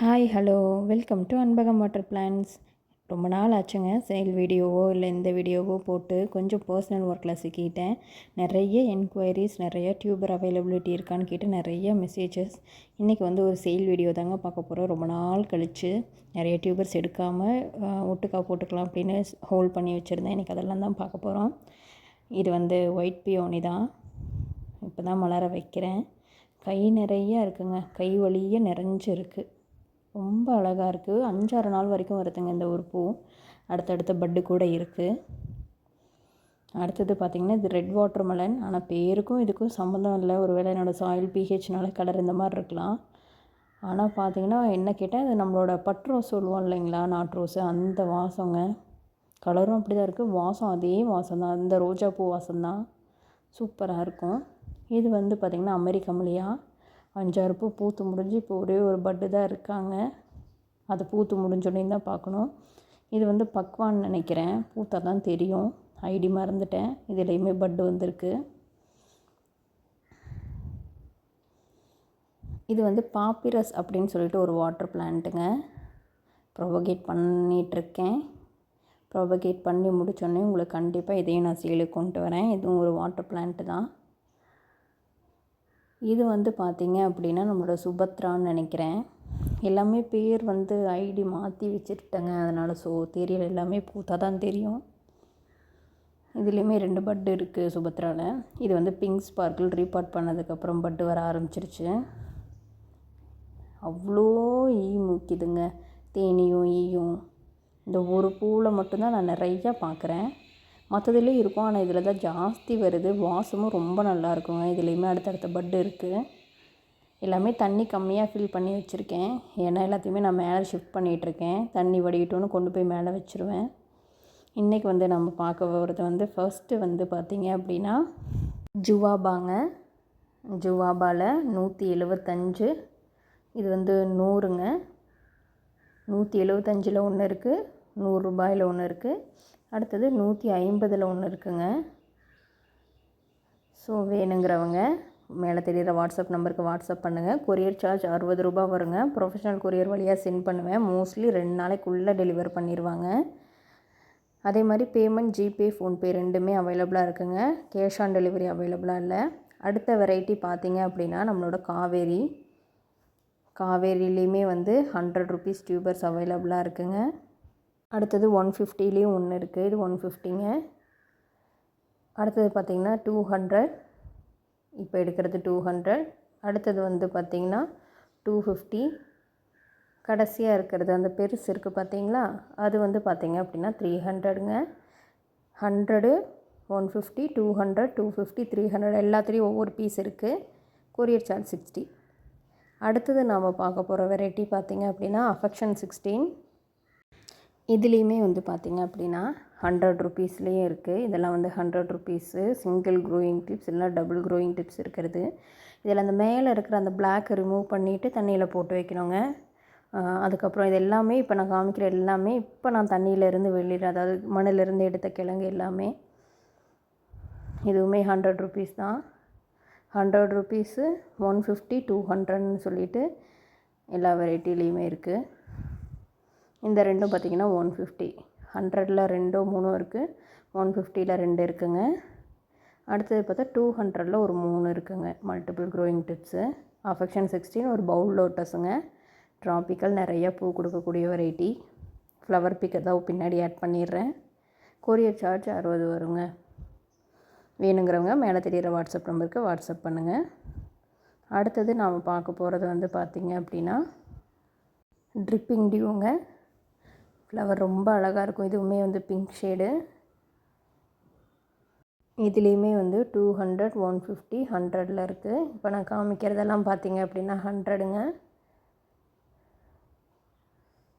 Hi hello welcome to Anbagam water plants ரொம்ப நாள் ஆச்சுங்க. சேல் வீடியோவோ இல்லை இந்த வீடியோவோ போட்டு கொஞ்சம் பர்சனல் ஒர்க்கில் சிக்கிட்டேன். நிறைய என்கொயரிஸ் நிறைய டியூபர் அவைலபிலிட்டி இருக்கான்னு கேட்டு நிறைய மெசேஜஸ் இன்றைக்கி வந்து ஒரு சேல் வீடியோ தாங்க பார்க்க போகிறோம் ரொம்ப நாள் கழித்து நிறைய டியூபர்ஸ் எடுக்காமல் ஒட்டுக்கா போட்டுக்கலாம் அப்படின்னு ஹோல்ட் பண்ணி வச்சுருந்தேன். இன்றைக்கி அதெல்லாம் தான் பார்க்க போகிறோம் இது வந்து ஒயிட் பியோனி தான். இப்போ தான் மலர வைக்கிறேன். கை நிறைய இருக்குங்க. கை வழியே நிறைஞ்சு இருக்குது ரொம்ப அழகாக இருக்குது அஞ்சாறு நாள் வரைக்கும் வருதுங்க இந்த ஒரு பூ. அடுத்தடுத்த பட்டு கூட இருக்குது அடுத்தது பார்த்திங்கன்னா இது ரெட் வாட்டர் மலன். ஆனால் பேருக்கும் இதுக்கும் சம்மந்தம் இல்லை. ஒரு வேளை என்னோடய சாயில் பிஹெச்னால கலர் இந்த மாதிரி இருக்கலாம். ஆனால் பார்த்திங்கன்னா என்ன கேட்டால் இது நம்மளோட பட் ரோஸ் சொல்லுவோம் இல்லைங்களா? Not rose. அந்த வாசங்க. கலரும் அப்படி தான் இருக்குது வாசம் அதே வாசம் தான் அந்த ரோஜா பூ வாசம் தான் சூப்பராக இருக்கும். இது வந்து பார்த்திங்கன்னா அமெரிக்க அஞ்சாறு பூ பூத்து முடிஞ்சு இப்போ ஒரே ஒரு பட்டு தான் இருக்காங்க. அது பூத்து முடிஞ்சோடனே தான் பார்க்கணும். இது வந்து பக்வான்னு நினைக்கிறேன். பூத்தா தான் தெரியும். ஐடி மறந்துட்டேன். இதுலேயுமே பட்டு வந்திருக்கு. இது வந்து பாப்பிரஸ் அப்படின்னு சொல்லிட்டு ஒரு வாட்டர் பிளான்ட்டுங்க. ப்ரொபகேட் பண்ணிகிட்ருக்கேன் ப்ரொபகேட் பண்ணி முடித்தோடனே உங்களுக்கு கண்டிப்பாக இதையும் நான் சீலுக்கு கொண்டு வரேன். இதுவும் ஒரு வாட்டர் பிளான்ட்டு தான். இது வந்து பார்த்திங்க அப்படின்னா நம்மளோட சுபத்ரான்னு நினைக்கிறேன். எல்லாமே பேர் வந்து ஐடி மாற்றி வச்சுருட்டேங்க அதனால் ஸோ தெரியல எல்லாமே பூத்தா தான் தெரியும். இதுலேயுமே ரெண்டு பட்டு இருக்குது சுபத்ராவில் இது வந்து பிங்க் ஸ்பார்க்கிள் ரீபார்ட் பண்ணதுக்கப்புறம் பட்டு வர ஆரம்பிச்சிருச்சு. அவ்வளோ ஈ மூக்கிதுங்க. தேனியும் ஈயும். இந்த ஒரு பூவில் மட்டும்தான் நான் நிறையா பார்க்குறேன் மற்றதுலேயும் இருக்கும். ஆனால் இதில் தான் ஜாஸ்தி வருது. வாசமும் ரொம்ப நல்லா இருக்குங்க. இதுலேயுமே அடுத்தடுத்த பட்டு இருக்குது எல்லாமே தண்ணி கம்மியாக ஃபில் பண்ணி வச்சுருக்கேன். ஏன்னா எல்லாத்தையுமே நான் மேலே ஷிஃப்ட் பண்ணிகிட்ருக்கேன் தண்ணி வடிகட்டோன்னு கொண்டு போய் மேலே வச்சுருவேன். இன்றைக்கி வந்து நம்ம பார்க்க போகிறது வந்து ஃபஸ்ட்டு வந்து பார்த்திங்க அப்படின்னா ஜுவாபாங்க. ஜுவாபாவில் நூற்றி எழுபத்தஞ்சு இது வந்து நூறுங்க. நூற்றி எழுபத்தஞ்சில் ஒன்று இருக்குது நூறுரூபாயில் ஒன்று இருக்குது அடுத்தது நூற்றி ஐம்பதில் ஒன்று இருக்குங்க. ஸோ வேணுங்கிறவங்க மேலே தெரிகிற வாட்ஸ்அப் நம்பருக்கு வாட்ஸ்அப் பண்ணுங்கள் கொரியர் சார்ஜ் அறுபது ரூபா வருங்க. ப்ரொஃபஷனல் கொரியர் வழியாக சென்ட் பண்ணுவேன். மோஸ்ட்லி ரெண்டு நாளைக்குள்ளே டெலிவர் பண்ணிடுவாங்க அதே மாதிரி பேமெண்ட் ஜிபே ஃபோன்பே ரெண்டுமே அவைலபிளாக இருக்குங்க. கேஷ் ஆன் டெலிவரி அவைலபிளாக இல்லை. அடுத்த வெரைட்டி பார்த்தீங்க அப்படின்னா நம்மளோட காவேரி. காவேரிலேயுமே வந்து ஹண்ட்ரட் ருபீஸ் டியூபர்ஸ் அவைலபிளாக இருக்குங்க. அடுத்தது ஒன் ஃபிஃப்டிலேயும் ஒன்று இருக்குது இது ஒன் ஃபிஃப்டிங்க அடுத்தது பார்த்திங்கன்னா டூ ஹண்ட்ரட் இப்போ எடுக்கிறது டூ ஹண்ட்ரட் அடுத்தது வந்து பார்த்திங்கன்னா டூ ஃபிஃப்டி கடைசியாக இருக்கிறது அந்த பெருசு இருக்குது பார்த்தீங்களா அது வந்து பார்த்திங்க அப்படின்னா three ஹண்ட்ரடுங்க hundred one fifty two hundred two fifty three hundred எல்லாத்துலேயும் ஒவ்வொரு பீஸ் இருக்குது கொரியர் சார்ஜ் சிக்ஸ்டி அடுத்தது நாம் பார்க்க போகிற வெரைட்டி பார்த்திங்க அப்படின்னா அஃபெக்ஷன் சிக்ஸ்டீன் இதுலேயுமே வந்து பார்த்திங்க அப்படின்னா ஹண்ட்ரட் ருபீஸ்லேயும் இருக்குது இதெல்லாம் வந்து hundred rupees single growing tips இல்லைனா டபுள் க்ரோயிங் டிப்ஸ் இருக்கிறது. இதில் அந்த மேலே இருக்கிற அந்த பிளாக் ரிமூவ் பண்ணிவிட்டு தண்ணியில் போட்டு வைக்கணுங்க. அதுக்கப்புறம் இது எல்லாமே இப்போ நான் காமிக்கிற எல்லாமே இப்போ நான் தண்ணியிலேருந்து வெளியில் அதாவது மண்ணிலேருந்து எடுத்த கிழங்கு எல்லாமே இதுவுமே ஹண்ட்ரட் ருபீஸ் தான். Hundred rupees one fifty two ஹண்ட்ரட்னு சொல்லிவிட்டு எல்லா வெரைட்டிலையுமே இருக்குது இந்த ரெண்டும் பார்த்திங்கன்னா ஒன் ஃபிஃப்டி. ஹண்ட்ரடில் ரெண்டோ மூணும் இருக்குது ஒன் ஃபிஃப்டியில் ரெண்டு இருக்குங்க. அடுத்தது பார்த்தா டூ ஹண்ட்ரடில் ஒரு மூணு இருக்குங்க. Multiple growing tips affection sixteen ஒரு பவுல் லோட்டஸுங்க ட்ராபிக்கல் நிறையா பூ கொடுக்கக்கூடிய வெரைட்டி ஃப்ளவர் பிக் ஏதாவது பின்னாடி ஆட் பண்ணிடுறேன். கொரியர் சார்ஜ் அறுபது வருங்க. வேணுங்கிறவங்க மேலே தெரிகிற வாட்ஸ்அப் நம்பருக்கு வாட்ஸ்அப் பண்ணுங்கள் அடுத்தது நாம் பார்க்க போகிறது வந்து பார்த்திங்க அப்படின்னா ட்ரிப்பிங் டியூங்க ஃப்ளவர் ரொம்ப அழகாக இருக்கும். இதுவுமே வந்து பிங்க் ஷேடு இதுலேயுமே வந்து டூ ஹண்ட்ரட் ஒன் ஃபிஃப்டி ஹண்ட்ரடில் இருக்குது இப்போ நான் காமிக்கிறதெல்லாம் பார்த்தீங்க அப்படின்னா ஹண்ட்ரடுங்க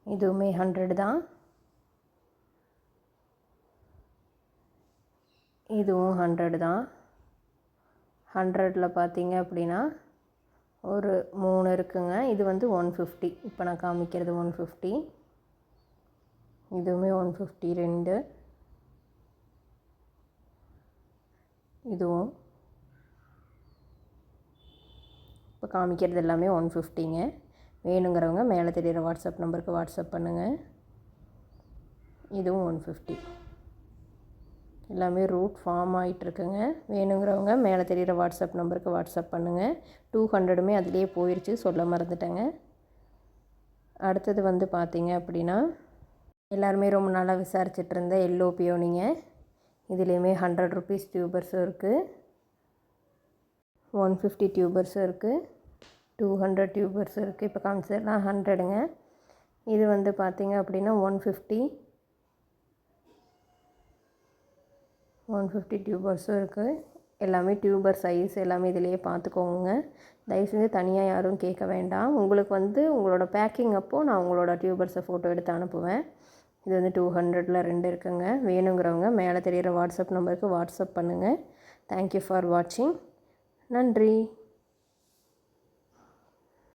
இதுவுமே ஹண்ட்ரடு தான். இதுவும் ஹண்ட்ரடு தான். ஹண்ட்ரடில் பார்த்தீங்க அப்படின்னா ஒரு மூணு இருக்குங்க. இது வந்து ஒன் ஃபிஃப்டி இப்போ நான் காமிக்கிறது ஒன் ஃபிஃப்டி இதுவுமே ஒன் ஃபிஃப்டி ரெண்டு இதுவும். இப்போ காமிக்கிறது எல்லாமே ஒன் ஃபிஃப்டிங்க வேணுங்கிறவங்க மேலே தெரிகிற வாட்ஸ்அப் நம்பருக்கு வாட்ஸ்அப் பண்ணுங்கள் இதுவும் ஒன் ஃபிஃப்டி எல்லாமே ரூட் ஃபார்ம் ஆகிட்டுருக்குங்க வேணுங்கிறவங்க மேலே தெரிகிற வாட்ஸ்அப் நம்பருக்கு வாட்ஸ்அப் பண்ணுங்கள் டூ ஹண்ட்ரடுமே அதிலே போயிடுச்சு சொல்ல மறந்துட்டேங்க. அடுத்தது வந்து பார்த்தீங்க அப்படின்னா எல்லாருமே ரொம்ப நாளாக விசாரிச்சுட்டு இருந்த எல்லோ பியோனிங்க இதுலேயுமே ஹண்ட்ரட் ருபீஸ் டியூபர்ஸும் இருக்குது ஒன் ஃபிஃப்டி டியூபர்ஸும் இருக்குது டூ ஹண்ட்ரட் டியூபர்ஸ் இருக்குது இப்போ காமிச்சதெல்லாம் ஹண்ட்ரடுங்க இது வந்து பார்த்திங்க அப்படின்னா ஒன் ஃபிஃப்டி ஒன் ஃபிஃப்டி டியூபர்ஸும் இருக்குது எல்லாமே டியூபர் சைஸ் எல்லாமே இதிலேயே பார்த்துக்கோங்க தயவு செஞ்சு தனியாக யாரும் கேட்க வேண்டாம். உங்களுக்கு வந்து உங்களோட பேக்கிங் அப்போது நான் உங்களோட டியூபர்ஸை ஃபோட்டோ எடுத்து அனுப்புவேன். இது வந்து டூ ஹண்ட்ரடில் ரெண்டு இருக்குங்க. வேணுங்கிறவங்க மேலே தெரிகிற வாட்ஸ்அப் நம்பருக்கு வாட்ஸ்அப் பண்ணுங்கள் தேங்க்யூ ஃபார் வாட்சிங் நன்றி.